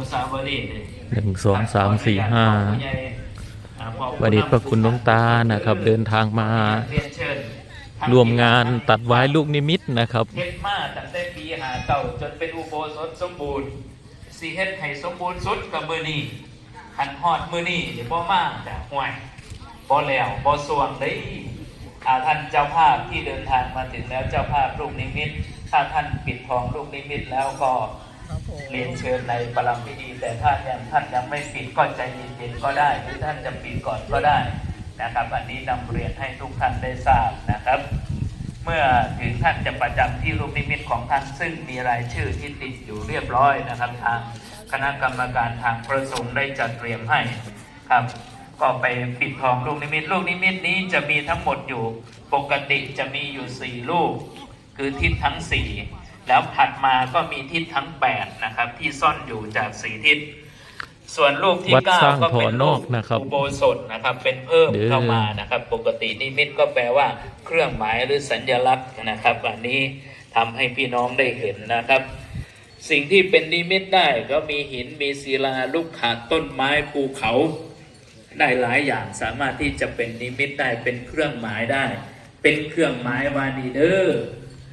นุสาวรีย์เลยหนึ่งสองสามสี่ห้าประเดชพระคุณหลวงตานะครับ เดินทางมาเรียนเชิญรวมงานตัดไว้ลูกนิมิตนะครับเฮ็ดมาตั้งแต่ปีหาเก่าจนเป็นอุโบสถสมบูรณ์สีเฮ็ดให้สมบูรณ์สุดกับมือนี้ขันฮอดมือนี้เดี๋ยวบ่มากแต่ห่วยบ่แล้วบ่สวงได้อาท่านเจ้าภาพที่เดินทางมาถึงแล้วเจ้าภาพลูกนิมิต ถ้าท่านปิดทองลูกนิมิตแล้วก็ เรียนเชิญในประลัมพิธีแต่ถ้ายังท่านยังไม่ปิดก็ใจเย็นๆก็ได้ หรือท่านจะปิดก่อนก็ได้นะครับ อันนี้นำเรียนให้ทุกท่านได้ทราบนะครับ เมื่อถึงท่านจะประจำที่รูปนิมิตของท่านซึ่งมีรายชื่อที่ติดอยู่เรียบร้อยนะครับทางคณะกรรมการทางประสงค์ได้จัดเตรียมให้ครับ ก็ไปปิดทองลูกนิมิตลูกนิมิตนี้จะมีทั้งหมดอยู่ปกติจะมีอยู่สี่ลูก คือทิศทั้งสี่ แล้วถัดมาก็มีทิศทั้งแปดนะครับ ที่ซ่อนอยู่จากสี่ทิศ ส่วนลูกที่ วัดเก้าสร้างก็เป็นถอนนลูอกกนะครับอุโบสถนะครับ เป็นเพิ่มเด้อเข้ามานะครับ ปกตินิมิตก็แปลว่าเครื่องหมายหรือสัญลักษณ์นะครับ อันนี้ทำให้พี่น้องได้เห็นนะครับ สิ่งที่เป็นนิมิตได้ก็มีหินมีศิลาลูกขาต้นไม้ภูเขาได้หลายอย่างสามารถที่จะเป็นนิมิตได้เป็นเครื่องหมายได้ เป็นเครื่องหมายวานีเดอร์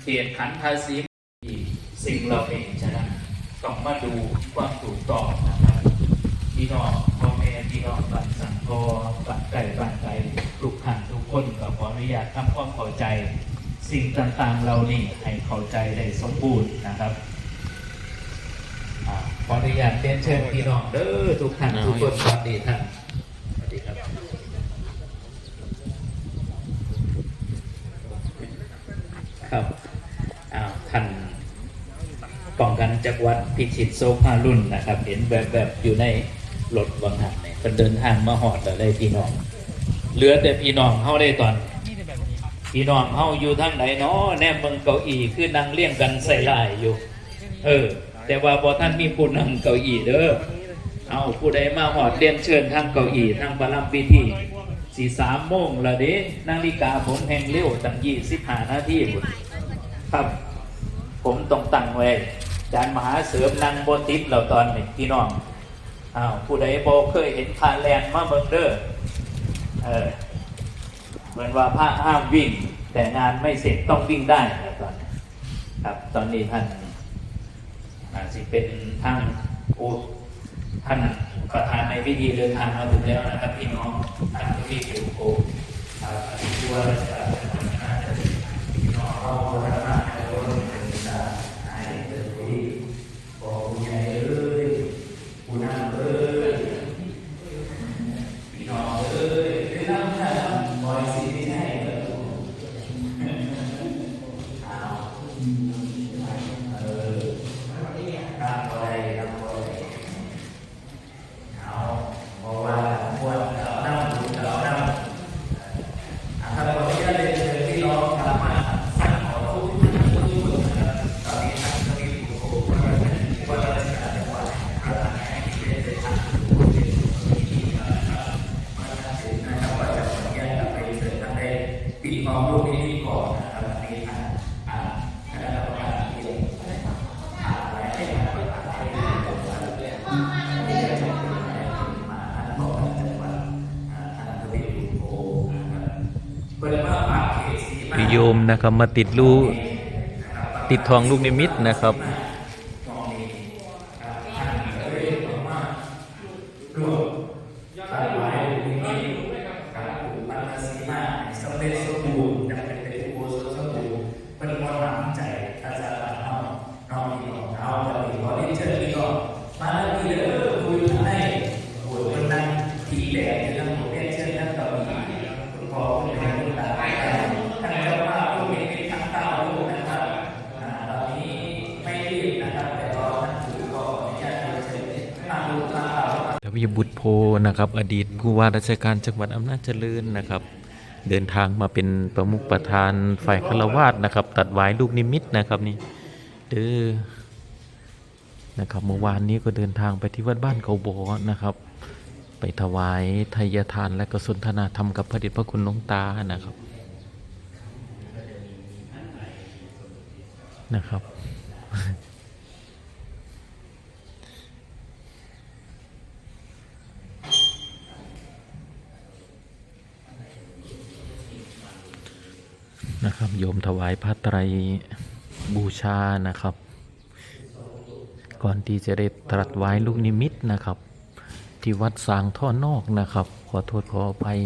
เขียนขันภาษี สิ่งเราเองฉะนั้นต้องมาดูความถูกต้องนะครับพี่น้องพ่อแม่พี่น้องบัตรสังพอบัตรไก่บัตรไก่ทุกท่านทุกคนก็ขออนุญาตทำความเข้าใจ สิ่งต่างๆเรานี่ให้เข้าใจได้สมบูรณ์นะครับขออนุญาตเรียนเชิญพี่น้องเด้อทุกท่านทุกคนสวัสดีท่านสวัสดีครับครับ ป้องกันจักวัดพิชิตโซภารุ่นนะครับ เห็นแบบแบบๆอยู่ในรถวังหันเนี่ยเป็นเดินทางมาหอดแล้วได้พี่น้องเหลือแต่พี่น้องเข้าได้ตอนพี่น้องเข้าอยู่ทางไหนเนาะแนบเบิงเก้าอี้คือนั่งเลี่ยงกันใส่ลายอยู่ เออ แต่ว่าพอท่านมีผู้นั่งเก้าอี้เด้อเอาผู้ใดมาหอดเรียนเชิญทางเก้าอี้ทางประลัมพิธีสี่สามโมงละเด้นาฬิกาผมแห่งเร็วตั้งยี่สิบห้านาทีครับ ผมต้องตั้งไว้ จารย์มหาเสริมนั่งบนติปเราตอนนี้พี่น้องอ้าวผู้ใดบอเคยเห็นคาแลนมาเบิงเด้อเออเหมือนว่าพระห้ามวิ่ง แต่งานไม่เสร็จต้องวิ่งได้ครับตอนนี้ครับตอนนี้ท่านอาจจะเป็นท่านโอท่านประธานในพิธีเดินทางมาถึงแล้วนะครับพี่น้อง โยมนะครับ มาติดลูติดทองลูกนิมิตนะครับ วีบุตรโพนะครับอดีตผู้ว่าราชการจังหวัดอำนาจเจริญนะครับ เดินทางมาเป็นประมุขประธานฝ่ายคารวาสนะครับ ตัดไว้ลูกนิมิตนะครับนี่เด้อนะครับเมื่อวานนี้ก็เดินทางไปที่วัดบ้านเขาบอนะครับ ไปถวายทายทานและก็สนทนาธรรมกับพระเดชพระคุณหลวงตานะครับนะครับ นะครับ โยมถวายผ้าไตรบูชานะครับ ก่อนที่จะได้ตรัสไว้ลูกนิมิตนะครับ ที่วัดสางท่อนอกนะครับ ขอโทษขออภัย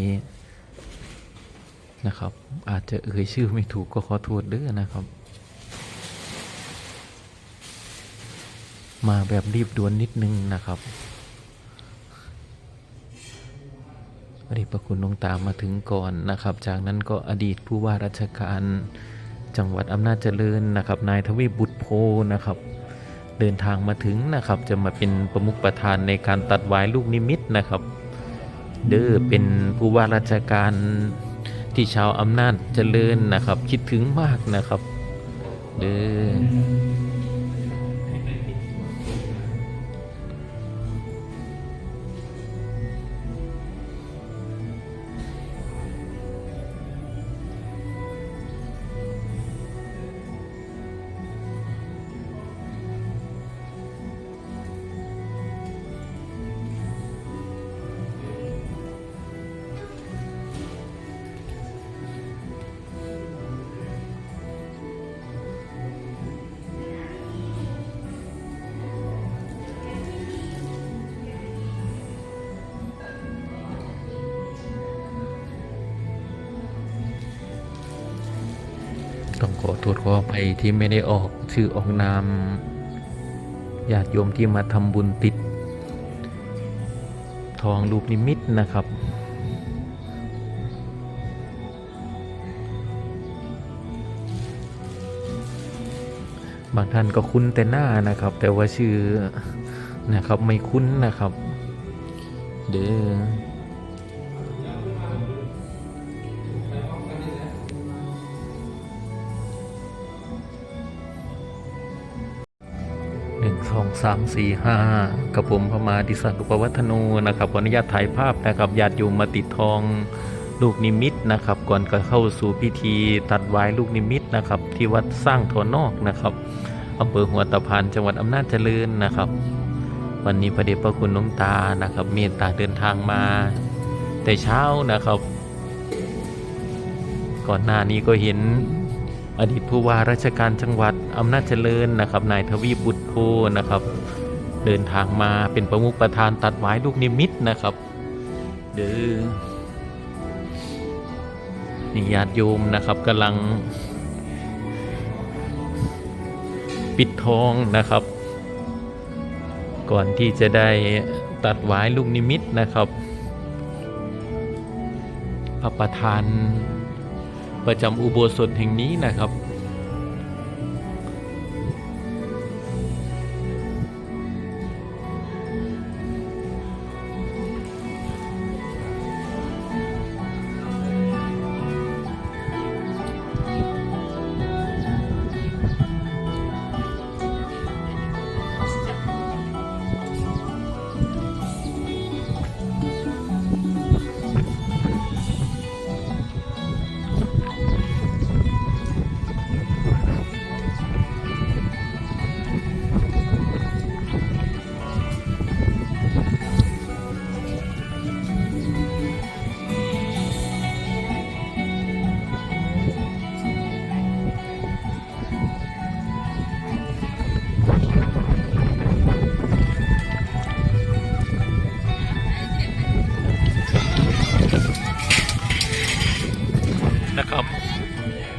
นะครับ อาจจะเอ่ยชื่อไม่ถูกก็ขอโทษด้อนะครับ มาแบบรีบด่วนนิดนึงนะครับ อดีตพระคุณหลวงตามาถึงก่อนนะครับ จากนั้นก็อดีตผู้ว่าราชการจังหวัดอำนาจเจริญนะครับ นายทวีบุตรโพนะครับ เดินทางมาถึงนะครับ จะมาเป็นประมุขประธานในการตัดไว้ลูกนิมิตนะครับ เด้อเป็นผู้ว่าราชการที่ชาวอำนาจเจริญนะครับ คิดถึงมากนะครับ เด้อ ขอโทษขออภัยที่ไม่ได้ออกชื่อออกนามญาติโยมที่มาทำบุญติด ทองลูกนิมิตนะครับ บางท่านก็คุ้นแต่หน้านะครับ แต่ว่าชื่อนะครับไม่คุ้นนะครับ เด้อ สองสามสี่ห้ากับผมพมาดิสันอุปวัฒโนนะครับขออนุญาตถ่ายภาพนะครับญาติโยมมาติดทองลูกนิมิตนะครับ ก่อนก็เข้าสู่พิธีตัดไว้ลูกนิมิตนะครับ ที่วัดสร้างทอนอกนะครับอำเภอหัวตะพานจังหวัดอำนาจเจริญนะครับ วันนี้พระเดชพระคุณหลวงตานะครับ เมตตาเดินทางมา แต่เช้านะครับ ก่อนหน้านี้ก็เห็น อดีตผู้ว่าราชการจังหวัดอำนาจเจริญนะครับนายทวีบุตรโพนะครับ เดินทางมาเป็นประมุขประธานตัดไว้ลูกนิมิตนะครับเด้อนี่ญาติโยมนะครับกำลัง ปิดทองนะครับ ก่อนที่จะได้ตัดไว้ลูกนิมิตนะครับพระประธาน ประจำอุโบสถแห่งนี้นะครับ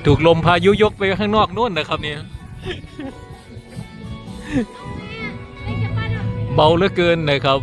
ถูกลมพายุยกไปข้างนอกนู่นนะครับเนี่ยเบาเหลือเกินนะครับ